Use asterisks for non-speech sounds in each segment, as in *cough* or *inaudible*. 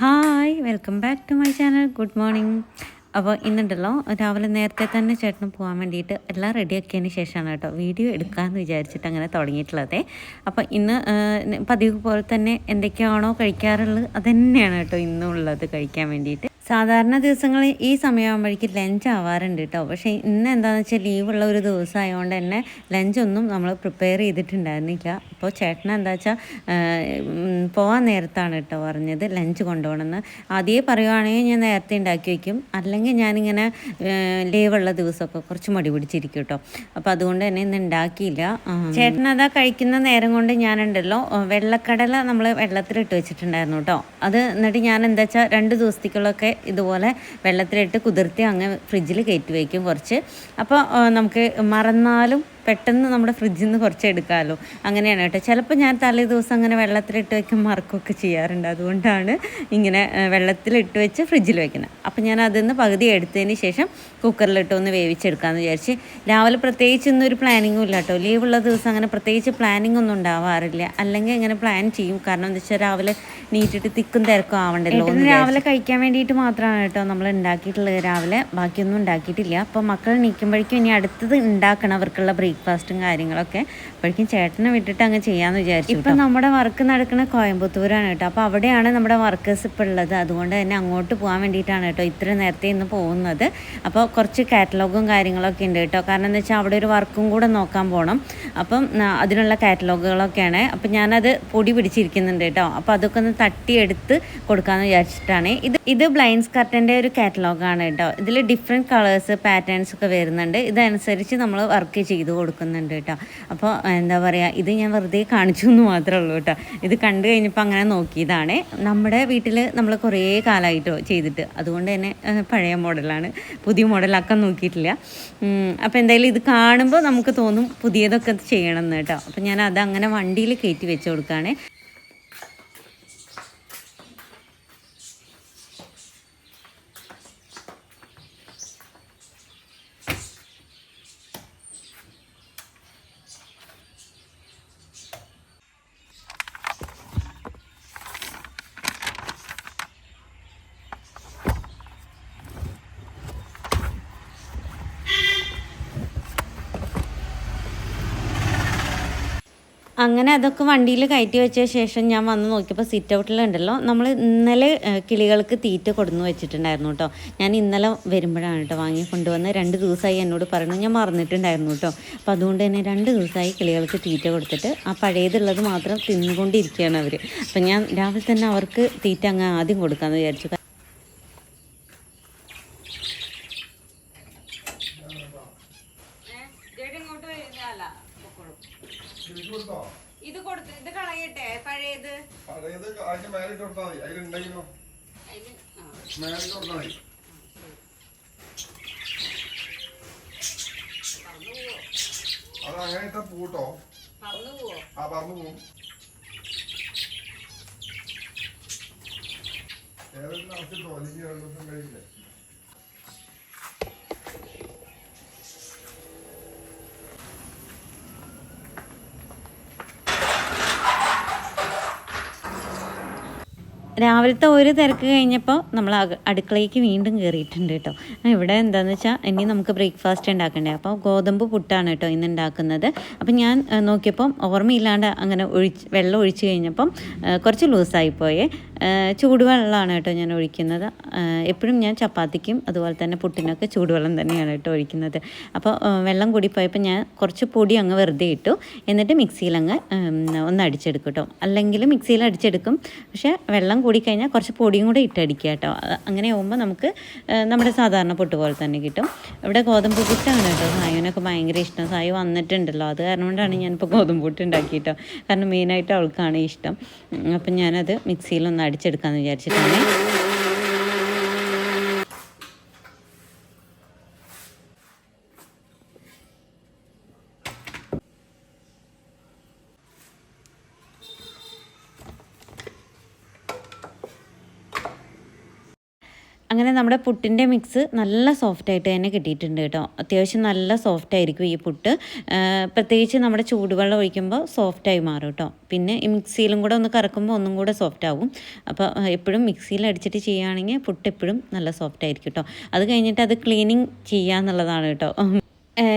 Hi welcome back to my channel. Good morning. അപ്പോൾ ഇന്നുണ്ടല്ലോ രാവിലെ നേരത്തെ തന്നെ ചേട്ടന് പോകാൻ വേണ്ടിയിട്ട് എല്ലാം റെഡിയാക്കിയതിന് ശേഷമാണ് കേട്ടോ വീഡിയോ എടുക്കാമെന്ന് വിചാരിച്ചിട്ട് അങ്ങനെ തുടങ്ങിയിട്ടുള്ളത്. അപ്പോൾ ഇന്ന് പതിവ് പോലെ തന്നെ എന്തൊക്കെയാണോ കഴിക്കാറുള്ളത് അതന്നെയാണ് കേട്ടോ ഇന്നുള്ളത് കഴിക്കാൻ വേണ്ടിയിട്ട്. സാധാരണ ദിവസങ്ങളിൽ ഈ സമയമാകുമ്പോഴേക്കും ലഞ്ച് ആവാറുണ്ട് കേട്ടോ പക്ഷേ ഇന്ന് എന്താണെന്ന് വെച്ചാൽ ലീവുള്ള ഒരു ദിവസമായതുകൊണ്ട് തന്നെ ലഞ്ചൊന്നും നമ്മൾ പ്രിപ്പയർ ചെയ്തിട്ടുണ്ടായിരുന്നില്ല. അപ്പോൾ ചേട്ടൻ എന്താ വെച്ചാൽ പോകാൻ നേരത്താണ് കേട്ടോ പറഞ്ഞത് ലഞ്ച് കൊണ്ടുപോകണമെന്ന് ആദ്യമേ പറയുവാണെങ്കിൽ ഞാൻ നേരത്തെ ഉണ്ടാക്കി വയ്ക്കും അല്ലെങ്കിൽ ഞാനിങ്ങനെ ലീവുള്ള ദിവസമൊക്കെ കുറച്ച് മടി പിടിച്ചിരിക്കും കേട്ടോ അപ്പോൾ അതുകൊണ്ട് തന്നെ ഇന്ന് ഉണ്ടാക്കിയില്ല. ചേട്ടൻ അതാ കഴിക്കുന്ന നേരം കൊണ്ട് ഞാനുണ്ടല്ലോ. വെള്ളക്കടല നമ്മൾ വെള്ളത്തിലിട്ട് വെച്ചിട്ടുണ്ടായിരുന്നു കേട്ടോ അത് എന്നിട്ട് ഞാൻ എന്താ വെച്ചാൽ രണ്ട് ദിവസത്തേക്കുള്ളൊക്കെ ഇതുപോലെ വെള്ളത്തിലിട്ട് കുതിർത്തി അങ്ങ് ഫ്രിഡ്ജിൽ കയറ്റി വയ്ക്കും കുറച്ച്. അപ്പോൾ നമുക്ക് മറന്നാലും പെട്ടെന്ന് നമ്മുടെ ഫ്രിഡ്ജിൽ നിന്ന് കുറച്ച് എടുക്കാമല്ലോ അങ്ങനെയാണ് കേട്ടോ. ചിലപ്പോൾ ഞാൻ തലേ ദിവസം അങ്ങനെ വെള്ളത്തിലിട്ട് വെക്കും മറക്കുമൊക്കെ ചെയ്യാറുണ്ട്. അതുകൊണ്ടാണ് ഇങ്ങനെ വെള്ളത്തിലിട്ട് വെച്ച് ഫ്രിഡ്ജിൽ വെക്കുന്നത് അപ്പോൾ ഞാൻ അതിൽ നിന്ന് പകുതി എടുത്തതിന് ശേഷം കുക്കറിലിട്ട് ഒന്ന് വേവിച്ചെടുക്കാമെന്ന് വിചാരിച്ച് രാവിലെ പ്രത്യേകിച്ച് ഇന്നൊരു പ്ലാനിങ്ങും ഇല്ല കേട്ടോ. ലീവുള്ള ദിവസം അങ്ങനെ പ്രത്യേകിച്ച് പ്ലാനിങ് ഒന്നും ഉണ്ടാവാറില്ല. അല്ലെങ്കിൽ ഇങ്ങനെ പ്ലാൻ ചെയ്യും. കാരണം എന്താ വെച്ചാൽ രാവിലെ നീറ്റിട്ട് തിക്കും തിരക്കും ആവണ്ടല്ലോ രാവിലെ കഴിക്കാൻ വേണ്ടിയിട്ട് മാത്രമാണ് കേട്ടോ നമ്മൾ ഉണ്ടാക്കിയിട്ടുള്ളത്. രാവിലെ ബാക്കിയൊന്നും ഉണ്ടാക്കിയിട്ടില്ല. അപ്പോൾ മക്കൾ നീക്കുമ്പോഴേക്കും ഇനി അടുത്തത് ഉണ്ടാക്കണം അവർക്കുള്ള ബ്രേക്ക്ഫാസ്റ്റും കാര്യങ്ങളൊക്കെ അപ്പോഴേക്കും ചേട്ടനെ വിട്ടിട്ട് അങ്ങ് ചെയ്യാമെന്ന് വിചാരിച്ചു ഇപ്പം നമ്മുടെ വർക്ക് നടക്കുന്ന കോയമ്പത്തൂരാണ് കേട്ടോ. അപ്പോൾ അവിടെയാണ് നമ്മുടെ വർക്കേഴ്സ് ഇപ്പോൾ ഉള്ളത്. അതുകൊണ്ട് തന്നെ അങ്ങോട്ട് പോകാൻ വേണ്ടിയിട്ടാണ് കേട്ടോ ഇത്ര നേരത്തെ ഇന്ന് പോകുന്നത്. അപ്പോൾ കുറച്ച് കാറ്റലോഗും കാര്യങ്ങളൊക്കെ ഉണ്ട് കേട്ടോ. കാരണം എന്താ വെച്ചാൽ അവിടെ ഒരു വർക്കും കൂടെ നോക്കാൻ പോകണം അപ്പം അതിനുള്ള കാറ്റലോഗുകളൊക്കെയാണ് അപ്പം ഞാനത് പൊടി പിടിച്ചിരിക്കുന്നുണ്ട് കേട്ടോ. അപ്പോൾ അതൊക്കെ ഒന്ന് തട്ടിയെടുത്ത് കൊടുക്കാമെന്ന് വിചാരിച്ചിട്ടാണ്. ഇത് ഇത് ബ്ലൈൻഡ് സ്കർട്ടിന്റെ ഒരു കാറ്റലോഗാണ് കേട്ടോ. ഇതിൽ ഡിഫറെന്റ് കളേഴ്സ് പാറ്റേൺസ് ഒക്കെ വരുന്നുണ്ട്. ഇതനുസരിച്ച് നമ്മൾ വർക്ക് ചെയ്ത് കൊടുക്കുന്നുണ്ട് കേട്ടോ. അപ്പോൾ എന്താ പറയുക ഇത് ഞാൻ വെറുതെ കാണിച്ചു എന്ന് മാത്രമേ ഉള്ളൂ കേട്ടോ. ഇത് കണ്ടു കഴിഞ്ഞപ്പോൾ അങ്ങനെ നോക്കിയതാണ്. നമ്മുടെ വീട്ടിൽ നമ്മൾ കുറേ കാലമായിട്ടോ ചെയ്തിട്ട്. അതുകൊണ്ട് തന്നെ പഴയ മോഡലാണ്. പുതിയ മോഡലൊക്കെ നോക്കിയിട്ടില്ല. അപ്പോൾ എന്തായാലും ഇത് കാണുമ്പോൾ നമുക്ക് തോന്നും പുതിയതൊക്കെ ചെയ്യണം എന്ന് കേട്ടോ. അപ്പോൾ ഞാൻ അത് അങ്ങനെ വണ്ടിയിൽ കയറ്റി വെച്ച് കൊടുക്കുകയാണ് അങ്ങനെ അതൊക്കെ വണ്ടിയിൽ കയറ്റി വെച്ച ശേഷം ഞാൻ വന്ന് നോക്കിയപ്പോൾ സിറ്റ് ഔട്ടിലുണ്ടല്ലോ നമ്മൾ ഇന്നലെ കിളികൾക്ക് തീറ്റ കൊടുന്ന് വെച്ചിട്ടുണ്ടായിരുന്നു കേട്ടോ ഞാൻ ഇന്നലെ വരുമ്പോഴാണ് കേട്ടോ വാങ്ങി കൊണ്ടുവന്ന് രണ്ട് ദിവസമായി എന്നോട് പറഞ്ഞു. ഞാൻ മറന്നിട്ടുണ്ടായിരുന്നു കേട്ടോ അപ്പോൾ അതുകൊണ്ട് തന്നെ രണ്ട് ദിവസമായി കിളികൾക്ക് തീറ്റ കൊടുത്തിട്ട് ആ പഴയതുള്ളത് മാത്രം തിന്നുകൊണ്ടിരിക്കുകയാണ് അവർ അപ്പം ഞാൻ രാവിലെ തന്നെ അവർക്ക് തീറ്റ അങ്ങ് ആദ്യം കൊടുക്കാമെന്ന് വിചാരിച്ചു ഇത് കൊടുത്ത് ഇത് കളയട്ടെ പഴയത് പഴയത് മേലിട്ട് കൊടുത്താൽ മതി. അതിലുണ്ടെങ്കിലോ മേലിട്ട് കൊടുത്താൽ മതി. അത് അങ്ങനത്തെ പൂട്ടോ? പോവോ? ആ പറന്നു പോകും ഏതെങ്കിലും അല്ലെങ്കിൽ രണ്ടു കഴിയില്ലേ? രാവിലത്തെ ഒരു തിരക്ക് കഴിഞ്ഞപ്പോൾ നമ്മൾ അടുക്കളയ്ക്ക് വീണ്ടും കയറിയിട്ടുണ്ട് കേട്ടോ. ഇവിടെ എന്താണെന്ന് വെച്ചാൽ ഇനി നമുക്ക് ബ്രേക്ക്ഫാസ്റ്റ് ഉണ്ടാക്കണ്ടേ. അപ്പോൾ ഗോതമ്പ് പുട്ടാണ് കേട്ടോ ഇന്ന് ഉണ്ടാക്കുന്നത്. അപ്പം ഞാൻ നോക്കിയപ്പം ഓർമ്മയില്ലാണ്ട് അങ്ങനെ ഒഴിച്ച് വെള്ളം ഒഴിച്ച് കഴിഞ്ഞപ്പം കുറച്ച് ലൂസായിപ്പോയേ ചൂടുവെള്ളമാണ് കേട്ടോ ഞാൻ ഒഴിക്കുന്നത്. എപ്പോഴും ഞാൻ ചപ്പാത്തിക്കും അതുപോലെ തന്നെ പുട്ടിനൊക്കെ ചൂടുവെള്ളം തന്നെയാണ് കേട്ടോ ഒഴിക്കുന്നത്. അപ്പോൾ വെള്ളം കൂടിപ്പോയപ്പോൾ ഞാൻ കുറച്ച് പൊടി അങ്ങ് വെറുതെ ഇട്ടു. എന്നിട്ട് മിക്സിയിൽ അങ്ങ് ഒന്ന് അടിച്ചെടുക്കും കേട്ടോ. അല്ലെങ്കിൽ മിക്സിയിൽ അടിച്ചെടുക്കും. പക്ഷേ വെള്ളം കൂടിക്കഴിഞ്ഞാൽ കുറച്ച് പൊടിയും കൂടെ ഇട്ടടിക്കുക കേട്ടോ. അങ്ങനെ ആകുമ്പോൾ നമുക്ക് നമ്മുടെ സാധാരണ പുട്ട് പോലെ തന്നെ കിട്ടും. ഇവിടെ ഗോതമ്പ് പുട്ടാണ് കേട്ടോ. സായുവിനൊക്കെ ഭയങ്കര ഇഷ്ടം. സായു വന്നിട്ടുണ്ടല്ലോ. അത് കാരണം കൊണ്ടാണ് ഞാനിപ്പോൾ ഗോതമ്പ് പുട്ട് ഉണ്ടാക്കി കേട്ടോ. കാരണം മെയിനായിട്ട് അവൾക്കാണ് ഇഷ്ടം. അപ്പം ഞാനത് മിക്സിയിലൊന്ന് അടിച്ചെടുക്കാമെന്ന് വിചാരിച്ചിട്ടാണ് അങ്ങനെ നമ്മുടെ പുട്ടിന്റെ മിക്സ് നല്ല സോഫ്റ്റ് ആയിട്ട് തന്നെ കിട്ടിയിട്ടുണ്ട് കേട്ടോ. അത്യാവശ്യം നല്ല സോഫ്റ്റ് ആയിരിക്കും ഈ പുട്ട്. പ്രത്യേകിച്ച് നമ്മുടെ ചൂടുവെള്ളം ഒഴിക്കുമ്പോൾ സോഫ്റ്റായി മാറും കേട്ടോ. പിന്നെ ഈ മിക്സിയിലും കൂടെ ഒന്ന് കറക്കുമ്പോൾ ഒന്നും കൂടെ സോഫ്റ്റ് ആവും. അപ്പോൾ എപ്പോഴും മിക്സിയിൽ അടിച്ചിട്ട് ചെയ്യുകയാണെങ്കിൽ പുട്ട് എപ്പോഴും നല്ല സോഫ്റ്റ് ആയിരിക്കും കേട്ടോ. അത് കഴിഞ്ഞിട്ട് അത് ക്ലീനിങ് ചെയ്യുക എന്നുള്ളതാണ് കേട്ടോ.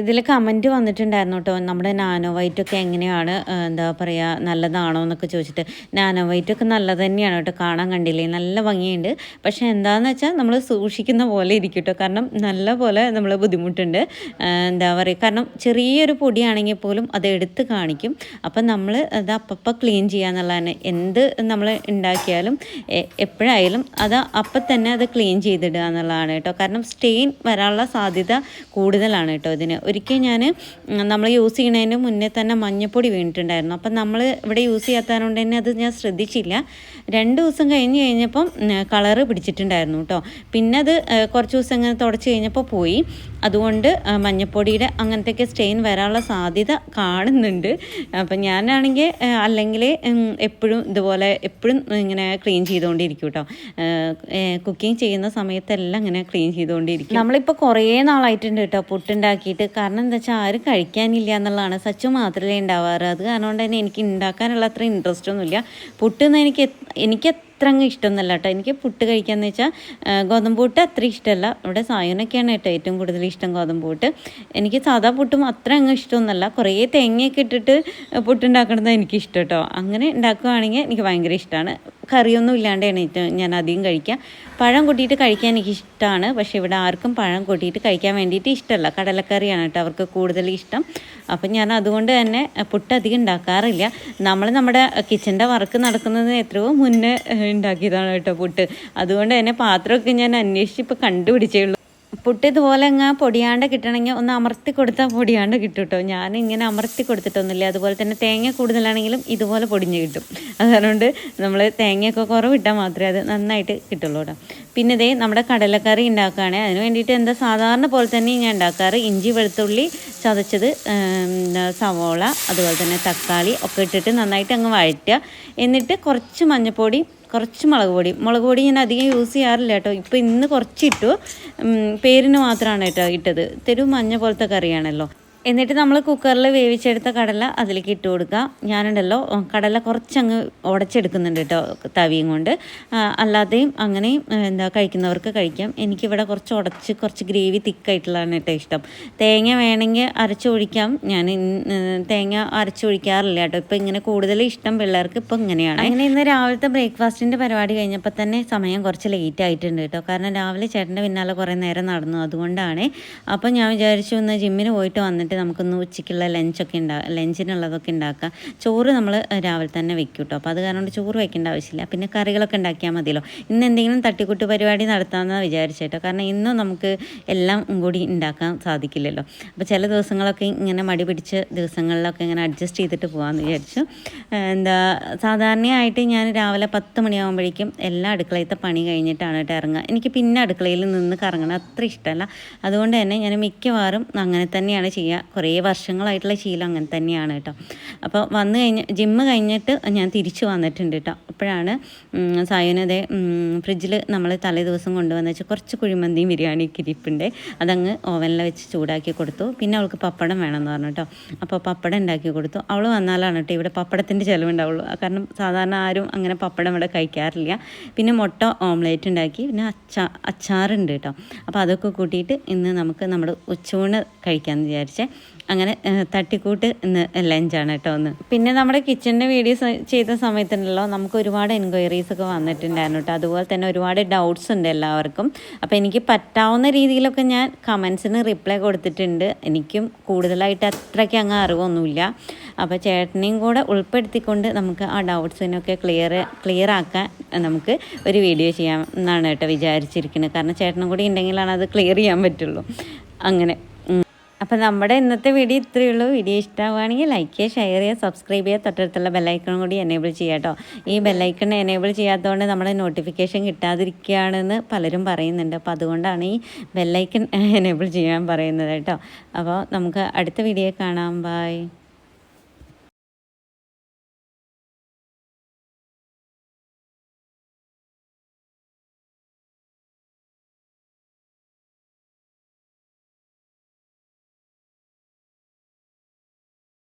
ഇതിൽ കമന്റ് വന്നിട്ടുണ്ടായിരുന്നു കേട്ടോ നമ്മുടെ നാനോ വൈറ്റൊക്കെ എങ്ങനെയാണ് എന്താ പറയുക നല്ലതാണോ എന്നൊക്കെ ചോദിച്ചിട്ട്. നാനോ വൈറ്റൊക്കെ നല്ലത് തന്നെയാണ് കേട്ടോ കാണാൻ കണ്ടില്ലേ? നല്ല ഭംഗിയുണ്ട്. പക്ഷേ എന്താണെന്ന് വെച്ചാൽ നമ്മൾ സൂക്ഷിക്കുന്ന പോലെ ഇരിക്കും കേട്ടോ കാരണം നല്ല പോലെ നമ്മൾ ബുദ്ധിമുട്ടുണ്ട്. എന്താ പറയുക കാരണം ചെറിയൊരു പൊടിയാണെങ്കിൽ പോലും അത് എടുത്ത് കാണിക്കും. അപ്പം നമ്മൾ അത് അപ്പപ്പോൾ ക്ലീൻ ചെയ്യുക എന്നുള്ളതാണ്. എന്ത് നമ്മൾ ഉണ്ടാക്കിയാലും എപ്പോഴായാലും അത് അപ്പം തന്നെ അത് ക്ലീൻ ചെയ്തിടുക എന്നുള്ളതാണ് കേട്ടോ കാരണം സ്റ്റെയിൻ വരാനുള്ള സാധ്യത കൂടുതലാണ് കേട്ടോ ഇതിന് ഒരിക്കൽ ഞാൻ നമ്മൾ യൂസ് ചെയ്യുന്നതിന് മുന്നേ തന്നെ മഞ്ഞപ്പൊടി വീണിട്ടുണ്ടായിരുന്നു. അപ്പം നമ്മൾ ഇവിടെ യൂസ് ചെയ്യാത്തതുകൊണ്ട് തന്നെ അത് ഞാൻ ശ്രദ്ധിച്ചില്ല. രണ്ട് ദിവസം കഴിഞ്ഞ് കഴിഞ്ഞപ്പം കളറ് പിടിച്ചിട്ടുണ്ടായിരുന്നു കേട്ടോ പിന്നെ അത് കുറച്ച് ദിവസം ഇങ്ങനെ തുടച്ച് കഴിഞ്ഞപ്പോൾ പോയി. അതുകൊണ്ട് മഞ്ഞപ്പൊടിയുടെ അങ്ങനത്തെ അങ്ങനത്തെയൊക്കെ സ്റ്റെയിൻ വരാനുള്ള സാധ്യത കാണുന്നുണ്ട്. അപ്പം ഞാനാണെങ്കിൽ അല്ലെങ്കിൽ എപ്പോഴും ഇതുപോലെ എപ്പോഴും ഇങ്ങനെ ക്ലീൻ ചെയ്തുകൊണ്ടിരിക്കും കേട്ടോ കുക്കിംഗ് ചെയ്യുന്ന സമയത്തെല്ലാം ഇങ്ങനെ ക്ലീൻ ചെയ്തുകൊണ്ടിരിക്കും നമ്മളിപ്പോൾ കുറേ നാളായിട്ടുണ്ട് കേട്ടോ പുട്ടുണ്ടാക്കിയിട്ട് കാരണം എന്താ വെച്ചാൽ ആരും കഴിക്കാനില്ല എന്നുള്ളതാണ്. സച്ചു മാത്രമേ ഉണ്ടാവാറ്. അത് കാരണം കൊണ്ട് തന്നെ എനിക്ക് ഉണ്ടാക്കാനുള്ള അത്ര ഇൻട്രസ്റ്റ് ഒന്നുമില്ല. പുട്ടെന്ന് എനിക്ക് എനിക്ക് അത്ര അങ്ങ് ഇഷ്ടമൊന്നുമല്ല കേട്ടോ. എനിക്ക് പുട്ട് കഴിക്കാമെന്ന് വെച്ചാൽ ഗോതമ്പ് പുട്ട് അത്ര ഇഷ്ടമല്ല. ഇവിടെ സായുനൊക്കെയാണ് കേട്ടോ ഏറ്റവും കൂടുതൽ ഇഷ്ടം ഗോതമ്പ് പുട്ട്. എനിക്ക് സാധാ പുട്ടും അത്ര അങ്ങ് ഇഷ്ടമൊന്നുമല്ല. കുറേ തേങ്ങയൊക്കെ ഇട്ടിട്ട് പുട്ടുണ്ടാക്കണത് എനിക്ക് ഇഷ്ടം കേട്ടോ. അങ്ങനെ ഉണ്ടാക്കുകയാണെങ്കിൽ എനിക്ക് ഭയങ്കര ഇഷ്ടമാണ്. കറിയൊന്നും ഇല്ലാണ്ടാണ് ഞാൻ അധികം കഴിക്കുക പഴം കൂട്ടിയിട്ട് കഴിക്കാൻ എനിക്ക് ഇഷ്ടമാണ് പക്ഷേ ഇവിടെ ആർക്കും പഴം കൂട്ടിയിട്ട് കഴിക്കാൻ വേണ്ടിയിട്ട് ഇഷ്ടമല്ല കടലക്കറിയാണ് കേട്ടോ അവർക്ക് കൂടുതൽ ഇഷ്ടം. അപ്പം ഞാൻ അതുകൊണ്ട് തന്നെ പുട്ട് അധികം ഉണ്ടാക്കാറില്ല. നമ്മൾ നമ്മുടെ കിച്ചന്റെ വർക്ക് നടക്കുന്നത് എത്രയോ മുന്നേ ഉണ്ടാക്കിയതാണ് കേട്ടോ പുട്ട്. അതുകൊണ്ട് തന്നെ പാത്രമൊക്കെ ഞാൻ അന്വേഷിച്ച് ഇപ്പോൾ കണ്ടുപിടിച്ചേ പുട്ട് ഇതുപോലെ അങ്ങ് പൊടിയാണ്ട് കിട്ടണമെങ്കിൽ ഒന്ന് അമർത്തി കൊടുത്താൽ പൊടിയാണ്ട് കിട്ടും കേട്ടോ ഞാൻ ഇങ്ങനെ അമർത്തി കൊടുത്തിട്ടൊന്നുമില്ല. അതുപോലെ തന്നെ തേങ്ങ കൂടുതലാണെങ്കിലും ഇതുപോലെ പൊടിഞ്ഞ് കിട്ടും. അതുകൊണ്ട് നമ്മൾ തേങ്ങയൊക്കെ കുറവിട്ടാൽ മാത്രമേ അത് നന്നായിട്ട് കിട്ടുള്ളൂ കേട്ടോ. പിന്നെ ഇതേ നമ്മുടെ കടലക്കറി ഉണ്ടാക്കുകയാണ് അതിന് വേണ്ടിയിട്ട് എന്താ സാധാരണ പോലെ തന്നെ ഞാൻ ഉണ്ടാക്കാറ്. ഇഞ്ചി വെളുത്തുള്ളി ചതച്ചത് സവോള അതുപോലെ തന്നെ തക്കാളി ഒക്കെ ഇട്ടിട്ട് നന്നായിട്ട് അങ്ങ് വഴറ്റുക. എന്നിട്ട് കുറച്ച് മഞ്ഞൾപ്പൊടി കുറച്ച് മുളക് പൊടി. മുളക് പൊടി ഞാൻ അധികം യൂസ് ചെയ്യാറില്ല കേട്ടോ. ഇപ്പോൾ ഇന്ന് കുറച്ചിട്ടു. പേരിന് മാത്രമാണ് കേട്ടോ ഇട്ടത്. തെരു മഞ്ഞ പോലത്തെ കറിയാണല്ലോ. എന്നിട്ട് നമ്മൾ കുക്കറിൽ വേവിച്ചെടുത്ത കടല അതിലേക്ക് ഇട്ട് കൊടുക്കുക. ഞാനുണ്ടല്ലോ കടല കുറച്ചങ്ങ് ഉടച്ചെടുക്കുന്നുണ്ട് കേട്ടോ തവിയും കൊണ്ട്. അല്ലാതെയും അങ്ങനെയും എന്താ കഴിക്കുന്നവർക്ക് കഴിക്കാം. എനിക്കിവിടെ കുറച്ച് ഉടച്ച് കുറച്ച് ഗ്രേവി തിക്കായിട്ടുള്ളതാണ് കേട്ടോ ഇഷ്ടം. തേങ്ങ വേണമെങ്കിൽ അരച്ചൊഴിക്കാം. ഞാൻ തേങ്ങ അരച്ചൊഴിക്കാറില്ല കേട്ടോ. ഇപ്പം ഇങ്ങനെ കൂടുതൽ ഇഷ്ടം പിള്ളേർക്ക് ഇപ്പം ഇങ്ങനെയാണ്. അങ്ങനെ ഇന്ന് രാവിലത്തെ ബ്രേക്ക്ഫാസ്റ്റിന്റെ പരിപാടി കഴിഞ്ഞപ്പോൾ തന്നെ സമയം കുറച്ച് ലേറ്റ് ആയിട്ടുണ്ട് കേട്ടോ. കാരണം രാവിലെ ചേട്ടന്റെ പിന്നാലെ കുറേ നേരം നടന്നു അതുകൊണ്ടാണ്. അപ്പം ഞാൻ വിചാരിച്ചു ഇന്ന് ജിമ്മിന് പോയിട്ട് വന്നിട്ട് നമുക്കൊന്ന് ഉച്ചയ്ക്കുള്ള ലഞ്ചൊക്കെ ഉണ്ടാ ലഞ്ചിനുള്ളതൊക്കെ ഉണ്ടാക്കാം. ചോറ് നമ്മൾ രാവിലെ തന്നെ വെക്കും കേട്ടോ അപ്പോൾ അത് കാരണം ചോറ് വെക്കേണ്ട ആവശ്യമില്ല. പിന്നെ കറികളൊക്കെ ഉണ്ടാക്കിയാൽ മതിയല്ലോ. ഇന്ന് എന്തെങ്കിലും തട്ടിക്കൂട്ട് പരിപാടി നടത്താമെന്ന് വിചാരിച്ചേട്ടോ. കാരണം ഇന്നും നമുക്ക് എല്ലാം കൂടി ഉണ്ടാക്കാൻ സാധിക്കില്ലല്ലോ. അപ്പോൾ ചില ദിവസങ്ങളൊക്കെ ഇങ്ങനെ മടി പിടിച്ച ദിവസങ്ങളിലൊക്കെ ഇങ്ങനെ അഡ്ജസ്റ്റ് ചെയ്തിട്ട് പോകാമെന്ന് വിചാരിച്ചു. എന്താ സാധാരണയായിട്ട് ഞാൻ രാവിലെ പത്ത് മണിയാകുമ്പോഴേക്കും എല്ലാ അടുക്കളയത്തെ പണി കഴിഞ്ഞിട്ടാണ് കേട്ടോ ഇറങ്ങുക. എനിക്ക് പിന്നെ അടുക്കളയിൽ നിന്ന് കറങ്ങണം. അത്ര ഇഷ്ടമല്ല. അതുകൊണ്ട് തന്നെ ഞാൻ മിക്കവാറും അങ്ങനെ തന്നെയാണ് ചെയ്യുക. കുറേ വർഷങ്ങളായിട്ടുള്ള ശീലം അങ്ങനെ തന്നെയാണ് കേട്ടോ. അപ്പോൾ വന്നു കഴിഞ്ഞ് ജിമ്മ് കഴിഞ്ഞിട്ട് ഞാൻ തിരിച്ചു വന്നിട്ടുണ്ട് കേട്ടോ. അപ്പോഴാണ് സായുനതെ ഫ്രിഡ്ജിൽ നമ്മൾ തലേ ദിവസം കൊണ്ടുവന്ന് വെച്ചാൽ കുറച്ച് കുഴിമന്തിയും ബിരിയാണി ഇരിപ്പുണ്ട്. അതങ്ങ് ഓവനിൽ വെച്ച് ചൂടാക്കി കൊടുത്തു. പിന്നെ അവൾക്ക് പപ്പടം വേണമെന്ന് പറഞ്ഞു കേട്ടോ. അപ്പോൾ പപ്പടം ഉണ്ടാക്കി കൊടുത്തു. അവൾ വന്നാലാണ് കേട്ടോ ഇവിടെ പപ്പടത്തിന്റെ ചിലവുണ്ടാവുള്ളൂ. കാരണം സാധാരണ ആരും അങ്ങനെ പപ്പടം ഇവിടെ കഴിക്കാറില്ല. പിന്നെ മുട്ട ഓംലേറ്റ് ഉണ്ടാക്കി. പിന്നെ അച്ചാ അച്ചാറുണ്ട് കേട്ടോ. അപ്പോൾ അതൊക്കെ കൂട്ടിയിട്ട് ഇന്ന് നമുക്ക് നമ്മുടെ ഉച്ചയൂണ് കഴിക്കാമെന്ന് വിചാരിച്ചേ. അങ്ങനെ തട്ടിക്കൂട്ട് ഇന്ന് ലഞ്ചാണ് കേട്ടോ ഒന്ന്. പിന്നെ നമ്മുടെ കിച്ചണിന്റെ വീഡിയോസ് ചെയ്ത സമയത്തുണ്ടല്ലോ നമുക്ക് ഒരുപാട് എൻക്വയറീസ് ഒക്കെ വന്നിട്ടുണ്ടായിരുന്നു കേട്ടോ. അതുപോലെ തന്നെ ഒരുപാട് ഡൗട്ട്സ് ഉണ്ട് എല്ലാവർക്കും. അപ്പോൾ എനിക്ക് പറ്റാവുന്ന രീതിയിലൊക്കെ ഞാൻ കമൻസിന് റിപ്ലൈ കൊടുത്തിട്ടുണ്ട്. എനിക്കും കൂടുതലായിട്ട് അത്രയ്ക്ക് അങ്ങ് അറിവൊന്നുമില്ല. അപ്പോൾ ചേട്ടനെയും കൂടെ ഉൾപ്പെടുത്തിക്കൊണ്ട് നമുക്ക് ആ ഡൗട്ട്സിനൊക്കെ ക്ലിയർ ക്ലിയർ ആക്കാൻ നമുക്ക് ഒരു വീഡിയോ ചെയ്യാം എന്നാണ് കേട്ടോ വിചാരിച്ചിരിക്കുന്നത്. കാരണം ചേട്ടനും കൂടി ഉണ്ടെങ്കിലാണ് അത് ക്ലിയർ ചെയ്യാൻ പറ്റുള്ളൂ. അങ്ങനെ. അപ്പോൾ നമ്മുടെ ഇന്നത്തെ വീഡിയോ ഇത്രയേ ഉള്ളൂ. വീഡിയോ ഇഷ്ടമാവുകയാണെങ്കിൽ ലൈക്ക് ചെയ്യുക ഷെയർ ചെയ്യുക സബ്സ്ക്രൈബ് ചെയ്യുക. തൊട്ടടുത്തുള്ള ബെല്ലൈക്കൺ കൂടി എനേബിൾ ചെയ്യുക കേട്ടോ. ഈ ബെല്ലൈക്കൺ എനേബിൾ ചെയ്യാത്തതുകൊണ്ട് നമ്മൾ നോട്ടിഫിക്കേഷൻ കിട്ടാതിരിക്കുകയാണെന്ന് പലരും പറയുന്നുണ്ട്. അപ്പോൾ അതുകൊണ്ടാണ് ഈ ബെല്ലൈക്കൺ എനേബിൾ *laughs* ചെയ്യാൻ പറയുന്നത് കേട്ടോ. അപ്പോൾ നമുക്ക് അടുത്ത വീഡിയോ കാണാം. ബൈ